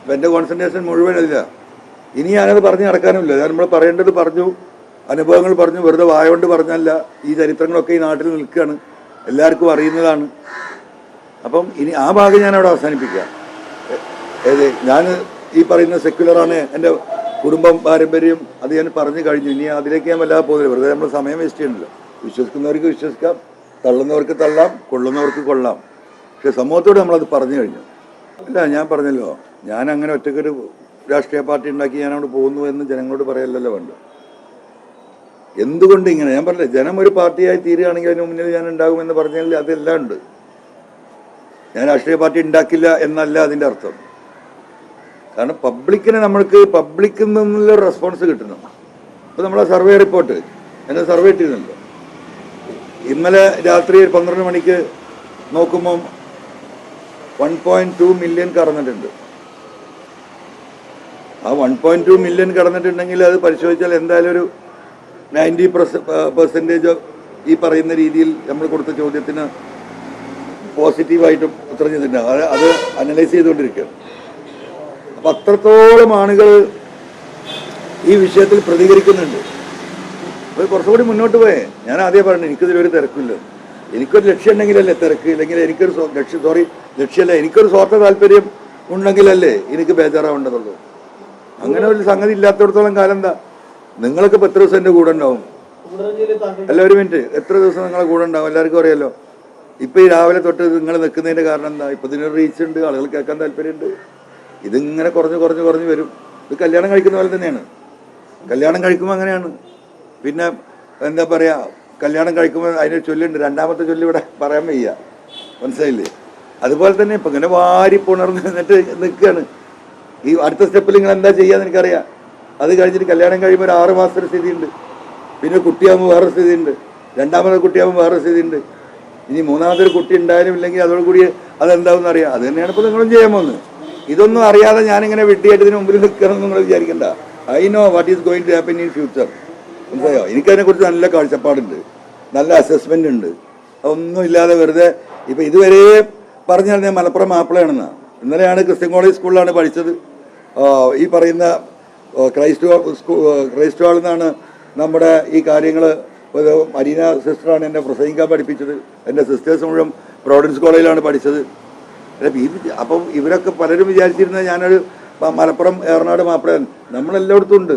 അപ്പം എന്റെ കോൺസെൻട്രേഷൻ മുഴുവൻ ഇനി ഞാനത് പറഞ്ഞ് നടക്കാനുമില്ല. ഞാൻ നമ്മൾ പറയേണ്ടത് പറഞ്ഞു അനുഭവങ്ങൾ പറഞ്ഞു വെറുതെ വായ കൊണ്ട് പറഞ്ഞല്ല. ഈ ചരിത്രങ്ങളൊക്കെ ഈ നാട്ടിൽ നിൽക്കുകയാണ് എല്ലാവർക്കും അറിയുന്നതാണ്. അപ്പം ഇനി ആ ഭാഗം ഞാൻ അവസാനിപ്പിക്കാം. ഏത് ഞാൻ ഈ പറയുന്ന സെക്യുലറാണ് എന്റെ കുടുംബം പാരമ്പര്യം അത് ഞാൻ പറഞ്ഞു കഴിഞ്ഞു. ഇനി അതിലേക്ക് ഞാൻ വല്ലാതെ പോകുന്നില്ല വെറുതെ നമ്മൾ സമയം വേസ്റ്റ് ചെയ്യണമല്ലോ വിശ്വസിക്കുന്നവർക്ക് വിശ്വസിക്കാം തള്ളുന്നവർക്ക് തള്ളാം കൊള്ളുന്നവർക്ക് കൊള്ളാം. പക്ഷെ സമൂഹത്തോട് നമ്മളത് പറഞ്ഞു കഴിഞ്ഞു. ഇല്ല ഞാൻ പറഞ്ഞല്ലോ. ഞാൻ അങ്ങനെ ഒറ്റക്കൊരു രാഷ്ട്രീയ പാർട്ടി ഉണ്ടാക്കി ഞാൻ അവിടെ പോകുന്നു എന്ന് ജനങ്ങളോട് പറയല്ലല്ലോ വേണ്ട എന്തുകൊണ്ട് ഇങ്ങനെ? ഞാൻ പറഞ്ഞില്ല ജനം ഒരു പാർട്ടിയായി തീരുകയാണെങ്കിൽ അതിന് മുന്നിൽ ഞാൻ ഉണ്ടാകുമെന്ന് പറഞ്ഞാൽ അതെല്ലാം ഉണ്ട്. ഞാൻ രാഷ്ട്രീയ പാർട്ടി ഉണ്ടാക്കില്ല എന്നല്ല അതിന്റെ അർത്ഥം. കാരണം പബ്ലിക്കിന് നമ്മൾക്ക് പബ്ലിക്കിൽ നിന്നുള്ള റെസ്പോൺസ് കിട്ടണം. അപ്പോൾ നമ്മളെ സർവേ റിപ്പോർട്ട് എന്നെ സർവേ ഇട്ടിരുന്നല്ലോ. ഇന്നലെ രാത്രി പന്ത്രണ്ട് മണിക്ക് നോക്കുമ്പോൾ വൺ പോയിന്റ് ടു മില്യൺ കടന്നിട്ടുണ്ട്. ആ വൺ പോയിന്റ് ടു മില്യൺ കടന്നിട്ടുണ്ടെങ്കിൽ അത് പരിശോധിച്ചാൽ എന്തായാലും ഒരു നയന്റി പെർസെന്റേജ് ഈ പറയുന്ന രീതിയിൽ നമ്മൾ കൊടുത്ത ചോദ്യത്തിന് പോസിറ്റീവായിട്ടും ഉത്തരം ചെയ്തിട്ടുണ്ട് അത് അത് അനലൈസ് ചെയ്തുകൊണ്ടിരിക്കുകയാണ്. അപ്പം അത്രത്തോളം ആളുകൾ ഈ വിഷയത്തിൽ പ്രതികരിക്കുന്നുണ്ട്. അപ്പോൾ കുറച്ചുകൂടി മുന്നോട്ട് പോയേ. ഞാൻ ആദ്യം പറഞ്ഞു എനിക്കിതിലൊരു തിരക്കില്ല. എനിക്കൊരു ലക്ഷ്യം ഉണ്ടെങ്കിലല്ലേ തിരക്ക് ഇല്ലെങ്കിൽ എനിക്കൊരു ലക്ഷ്യം സോറി ലക്ഷ്യമല്ല? എനിക്കൊരു സ്വാർത്ഥ താല്പര്യം ഉണ്ടെങ്കിലല്ലേ എനിക്ക് ബേജാറാവേണ്ടതുള്ളൂ അങ്ങനെ ഒരു സംഗതി ഇല്ലാത്തടത്തോളം കാലം എന്താ? നിങ്ങൾക്ക് ഇപ്പം എത്ര ദിവസം എന്റെ കൂടെ ഉണ്ടാവും? അല്ല ഒരു മിനിറ്റ്. എത്ര ദിവസം നിങ്ങളെ കൂടെ ഉണ്ടാവും? എല്ലാവർക്കും അറിയാലോ. ഇപ്പം ഈ രാവിലെ തൊട്ട് നിങ്ങൾ നിൽക്കുന്നതിന്റെ കാരണം എന്താ? ഇപ്പം ഇതിനൊരു റീച്ച് ഉണ്ട് ആളുകൾ കേൾക്കാൻ താല്പര്യമുണ്ട്. ഇതിങ്ങനെ കുറഞ്ഞ് കുറഞ്ഞ് കുറഞ്ഞ് വരും. ഇത് കല്യാണം കഴിക്കുന്ന പോലെ തന്നെയാണ്. കല്യാണം കഴിക്കുമ്പോൾ അങ്ങനെയാണ്. പിന്നെ എന്താ പറയുക കല്യാണം കഴിക്കുമ്പോൾ അതിനൊരു ചൊല്ലുണ്ട്. രണ്ടാമത്തെ ചൊല്ല് ഇവിടെ പറയാൻ വയ്യ. മനസ്സിലായില്ലേ? അതുപോലെ തന്നെ ഇപ്പൊ ഇങ്ങനെ വാരി പുണർന്ന് നിന്നിട്ട് നിൽക്കുകയാണ് ഈ അടുത്ത സ്റ്റെപ്പിൽ നിങ്ങൾ എന്താ ചെയ്യാന്ന് എനിക്കറിയാം. അത് കഴിഞ്ഞിട്ട് കല്യാണം കഴിയുമ്പോൾ ഒരു ആറ് മാസത്തെ സ്ഥിതിയുണ്ട്. പിന്നെ കുട്ടിയാകുമ്പോൾ വേറെ സ്ഥിതിയുണ്ട്. രണ്ടാമത്തെ കുട്ടിയാകുമ്പോൾ വേറെ സ്ഥിതിയുണ്ട്. ഇനി മൂന്നാമതൊരു കുട്ടി ഉണ്ടായാലും ഇല്ലെങ്കിൽ അതോടുകൂടി അതെന്താവും അറിയാം അത് തന്നെയാണ് ഇപ്പോൾ നിങ്ങളും ചെയ്യാൻ പോകുന്നത്. ഇതൊന്നും അറിയാതെ ഞാനിങ്ങനെ വെട്ടിയായിട്ട് ഇതിന് മുമ്പിൽ നിൽക്കണം നിങ്ങൾ വിചാരിക്കണ്ട. I know what is going to happen in future മനസ്സിലായോ? എനിക്കതിനെക്കുറിച്ച് നല്ല കാഴ്ചപ്പാടുണ്ട്. നല്ല അസസ്മെന്റ് ഉണ്ട്. അതൊന്നും ഇല്ലാതെ വെറുതെ ഇപ്പം ഇതുവരെ പറഞ്ഞു ഞാൻ മലപ്പുറം മാപ്പിളയാണെന്ന്. ഇന്നലെയാണ് ക്രിസ്ത്യൻ കോളേജ് സ്കൂളിലാണ് പഠിച്ചത്. ഈ പറയുന്ന ക്രൈസ്റ്റ് ക്രൈസ്റ്റ് ഹാളിൽ നിന്നാണ് നമ്മുടെ ഈ കാര്യങ്ങൾ മരീന സിസ്റ്ററാണ് എന്നെ പ്രസംഗിക്കാൻ പഠിപ്പിച്ചത്. എന്റെ സിസ്റ്റേഴ്സ് മുഴുവൻ പ്രോവിഡൻസ് കോളേജിലാണ് പഠിച്ചത്. അപ്പം ഇവരൊക്കെ പലരും വിചാരിച്ചിരുന്ന ഞാനൊരു മലപ്പുറം ഏറനാട് മാപ്പിള നമ്മളെല്ലായിടത്തും ഉണ്ട്.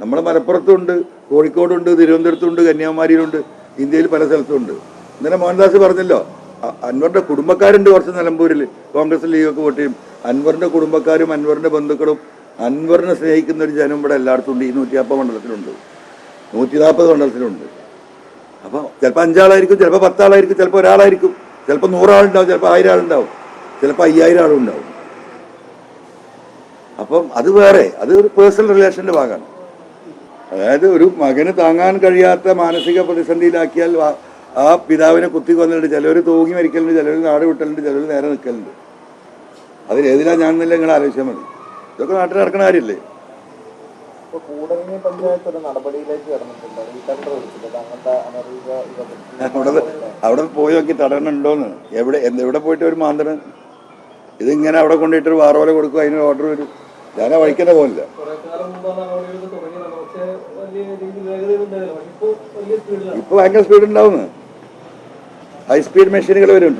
നമ്മൾ മലപ്പുറത്തുണ്ട് കോഴിക്കോടുണ്ട് തിരുവനന്തപുരത്തുണ്ട് കന്യാകുമാരിയിലുണ്ട് ഇന്ത്യയിൽ പല സ്ഥലത്തുണ്ട് ഇന്നലെ മോഹൻദാസ് പറഞ്ഞല്ലോ അൻവറിന്റെ കുടുംബക്കാരുണ്ട് കുറച്ച് നിലമ്പൂരിൽ കോൺഗ്രസ് ലീഗൊക്കെ വോട്ട് ചെയ്യും. അൻവറിന്റെ കുടുംബക്കാരും അൻവറിന്റെ ബന്ധുക്കളും അൻവറിനെ സ്നേഹിക്കുന്ന ഒരു ജനം ഇവിടെ എല്ലായിടത്തും ഉണ്ട്. ഈ നൂറ്റിനാൽപ്പത് മണ്ഡലത്തിലുണ്ട്. നൂറ്റി നാൽപ്പത് മണ്ഡലത്തിലുണ്ട്. അപ്പോൾ ചിലപ്പോൾ അഞ്ചാളായിരിക്കും ചിലപ്പോൾ പത്താളായിരിക്കും ചിലപ്പോൾ ഒരാളായിരിക്കും. ചിലപ്പോൾ നൂറാളുണ്ടാവും ചിലപ്പോൾ ആയിരം ആളുണ്ടാവും ചിലപ്പോൾ അയ്യായിരം ആളുണ്ടാവും അപ്പം അത് വേറെ അത് ഒരു പേഴ്സണൽ റിലേഷന്റെ ഭാഗമാണ്. അതായത് ഒരു മകന് താങ്ങാൻ കഴിയാത്ത മാനസിക പ്രതിസന്ധിയിലാക്കിയാൽ ആ- പിതാവിനെ കുത്തി കൊന്നിട്ടുണ്ട് ചിലവർ തൂങ്ങി മരിക്കലുണ്ട് ചിലവർ നാട് വിട്ടലുണ്ട് ചിലവർ നേരെ നിൽക്കലുണ്ട്. അതിലേതിലാ ഞാൻ എന്നില്ല നിങ്ങൾ ആലോചിച്ചാൽ മതി. ഇതൊക്കെ നാട്ടിൽ നടക്കുന്ന കാര്യമല്ലേ അവിടെ അവിടെ പോയി നോക്കി തടയണുണ്ടോന്ന്. എവിടെ എന്ത് എവിടെ പോയിട്ട് ഒരു മാന്തണ് ഇതിങ്ങനെ അവിടെ കൊണ്ടിട്ട് ഒരു വാറോല കൊടുക്കും അതിന് ഓർഡർ വരും. ഞാൻ ആ വഴിക്കന്നെ പോലില്ല ഇപ്പൊ ഭയങ്കര സ്പീഡ് ഉണ്ടാവുന്നു. ഹൈ സ്പീഡ് മെഷീനുകൾ വരും.